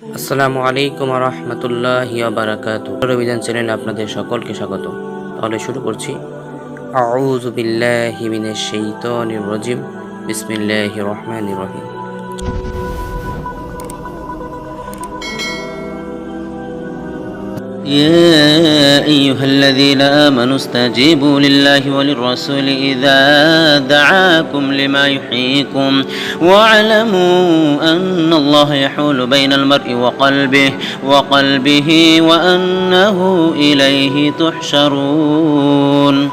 আসসালামু আলাইকুম রহমতুল্লাহ বারাকাত অভিযান চ্যানেল আপনাদের সকলকে স্বাগত। তাহলে শুরু করছি। আউযু বিল্লাহি মিনাশ শাইতানির রাজিম। বিসমিল্লাহির রহমানির রহিম। يا أيها الذين آمنوا استجيبوا لله وللرسول إذا دعاكم لما يحييكم واعلموا أن الله يحول بين المرء وقلبه وقلبه وأنه إليه تحشرون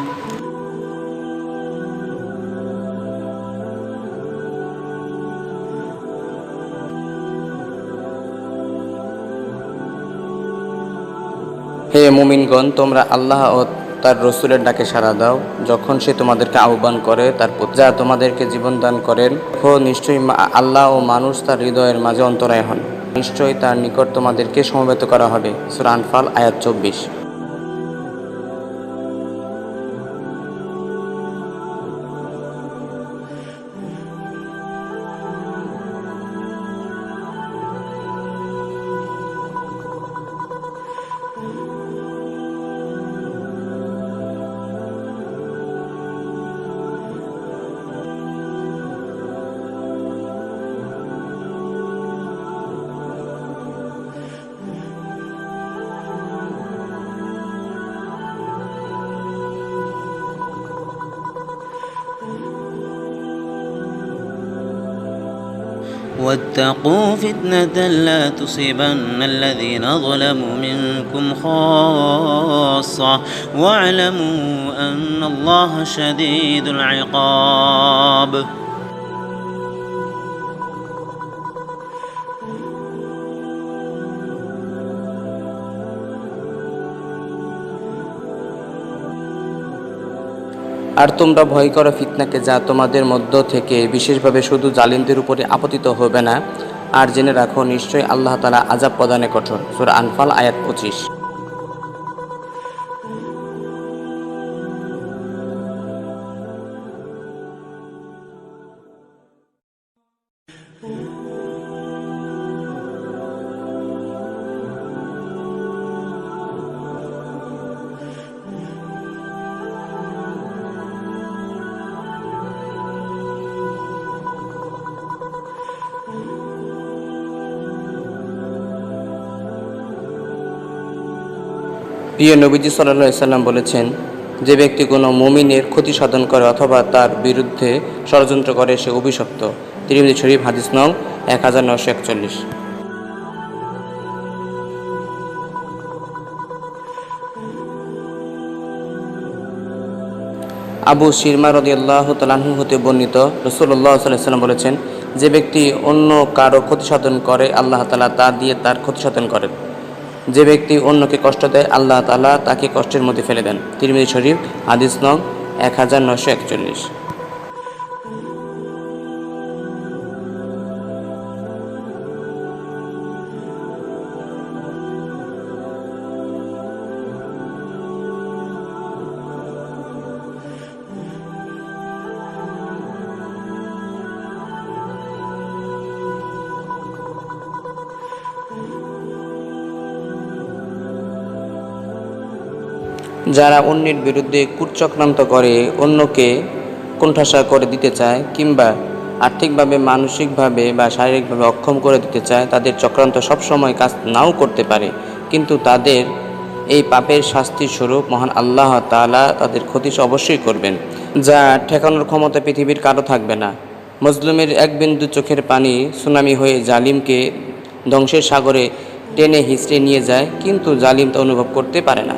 হে মুমিনগণ, তোমরা আল্লাহ ও তার রসুলের ডাকে সাড়া দাও। যখন সে তোমাদেরকে আহ্বান করে, তার যা তোমাদেরকে জীবন দান করেন দেখো নিশ্চয়ই আল্লাহ ও মানুষ তার হৃদয়ের মাঝে অন্তরায় হন। নিশ্চয়ই তার নিকট তোমাদেরকে সমবেত করা হবে। সুরানফাল আয়াত চব্বিশ। واتقوا فتنة لا تصيبن الذين ظلموا منكم خاصة واعلموا أن الله شديد العقاب. আর তোমরা ভয় করো ফিতনাকে, যা তোমাদের মধ্য থেকে বিশেষভাবে শুধু জালিমদের উপরে আপতিত হবে না। আর জেনে রাখো, নিশ্চয়ই আল্লাহ তালা আজাব প্রদানে কঠোর। সুর আনফাল, আয়াত পঁচিশ। প্রিয় নবীজি সাল্লাহ সাল্লাম বলেছেন, যে ব্যক্তি কোনো মমিনের ক্ষতি সাধন করে অথবা তার বিরুদ্ধে ষড়যন্ত্র করে, সে অভিশপ্ত। তিরমিজি শরীফ, হাদিস নং এক হাজার নশো একচল্লিশ। আবু শিরমা রদি আল্লাহ তালাহু হতে বর্ণিত রসুল্লাহ সাল্লাম বলেছেন, যে ব্যক্তি অন্য কারও ক্ষতি সাধন করে, আল্লাহ তালা তা দিয়ে তার ক্ষতি সাধন করেন। যে ব্যক্তি অন্যকে কষ্ট দেয়, আল্লাহ তালা তাকে কষ্টের মধ্যে ফেলে দেন। তিরমিজি শরীফ আদিস নং এক হাজার নশো একচল্লিশ। যারা অন্যের বিরুদ্ধে কুচক্রান্ত করে, অন্যকে কোণঠাসা করে দিতে চায় কিংবা আর্থিকভাবে, মানসিকভাবে বা শারীরিকভাবে অক্ষম করে দিতে চায়, তাদের চক্রান্ত সবসময় কাজ নাও করতে পারে। কিন্তু তাদের এই পাপের শাস্তি স্বরূপ মহান আল্লাহ তাআলা তাদের ক্ষতি অবশ্যই করবেন। যা ঠেকানোর ক্ষমতা পৃথিবীর কারও থাকবে না। মজলুমের এক বিন্দু চোখের পানি সুনামি হয়ে জালিমকে ধ্বংসের সাগরে টেনে হিঁচড়ে নিয়ে যায়, কিন্তু জালিম তা অনুভব করতে পারে না।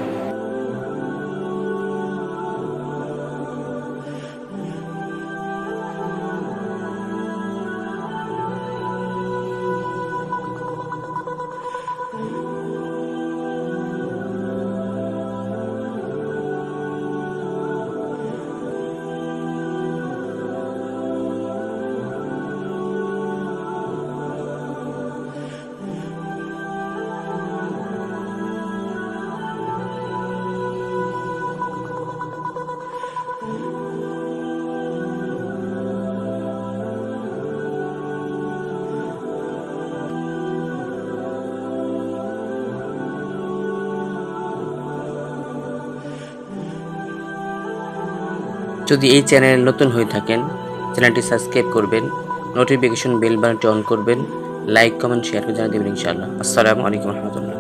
যদি এই চ্যানেল নতুন হয়ে থাকেন, চ্যানেলটি সাবস্ক্রাইব করবেন নোটিফিকেশন বেল বাটনটি অন করবেন লাইক কমেন্ট শেয়ার করে জানিয়ে দেবেন ইনশাআল্লাহ। আসসালামু আলাইকুম রহমতুল্লাহ।